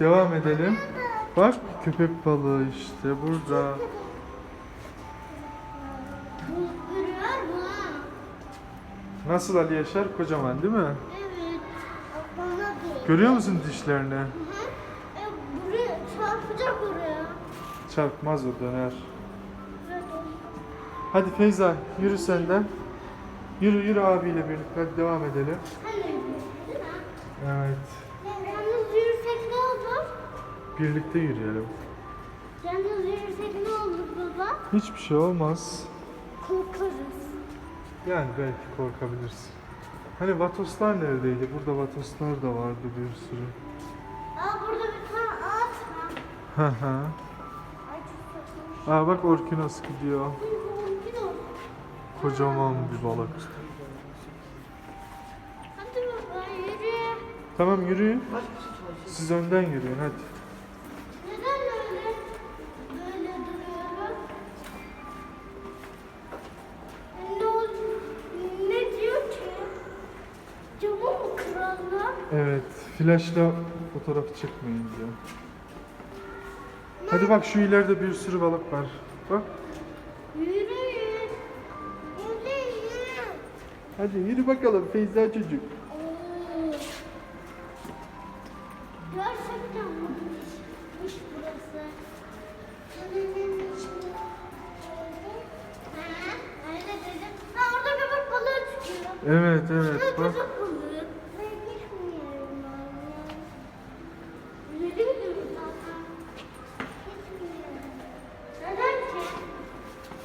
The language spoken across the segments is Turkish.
devam edelim. Bak köpek balığı işte burada. Nasıl Ali Yaşar? Kocaman değil mi? Evet. Görüyor musun dişlerini? Hı hı. E, buraya çarpacak oraya. Çarpmaz o döner. Hadi Feyza yürü sen de. Yürü yürü abiyle birlikte hadi devam edelim. Evet. Birlikte yürüyelim. Yalnız yürüsek ne olur baba? Hiçbir şey olmaz. Korkarız. Yani belki korkabilirsin. Hani vatoslar neredeydi? Burada vatoslar da vardı bir sürü. Aa burada bir tane ağaç var. Hı hı. Aa bak orkinos gidiyor. Bir de olsun. Kocaman bir balık. Hadi baba yürü. Tamam yürüyün. Siz önden yürüyün hadi. Camı mı kırarlar? Evet, flaşla fotoğraf çekmeyin diyor. Hadi bak şu ileride bir sürü balık var. Bak. Yürüyün. Yürüyün. Hadi yürü bakalım Feyza çocuk. Oo. Gerçekten müthişmiş burası. Ha, öyle dedim. Ha, orada köpek balığı çıkıyor. Evet evet Evet, bak. köpek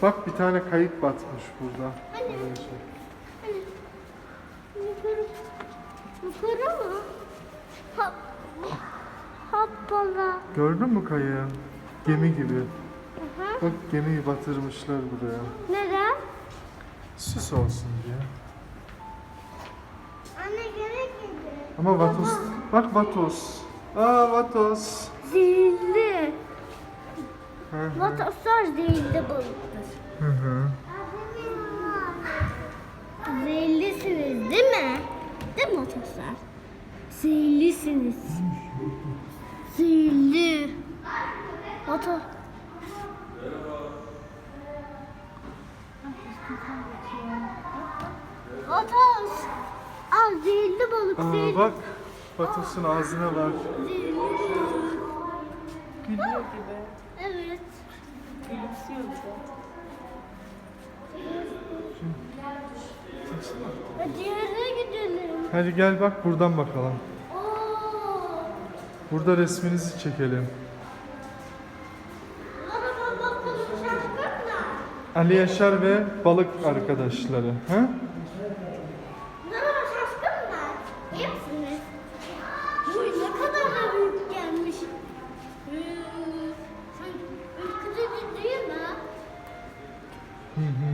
Bak bir tane kayık batmış burada. Hani? Arkadaşlar. Hani? Yukarı. Yukarı mı? Hop. Hoppala. Gördün mü kayığı? Gemi gibi. Aha. Bak gemiyi batırmışlar buraya. Neden? Süs olsun diye. Anne gerek gibi. Ama vatos. Bak vatos. Aa vatos. Zehirli. Hı hı. Vatoslar zehirli balıktır. Hı hı. Zehirlisiniz değil mi? Değil mi vatoslar? Zehirlisiniz. Zehirli. Vato. Vatos. Al zehirli balık. Aa zehirli. bak. Vatosun ağzına var. Zehirli balık. Gülüyor gibi. Evet. Gülümsüyor da. Hadi yerine gidelim. Hadi gel bak buradan bakalım. Oo. Burada resminizi çekelim. Ali Yaşar ve balık arkadaşları. Ha? Hı hı.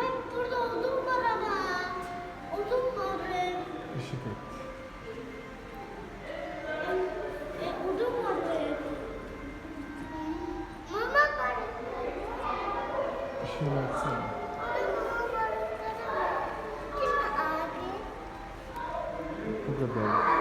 Hep burada odun var ama. Odun var hep. Işık et. E, odun var hep. Mama var. Işığı versene. Bu kadar.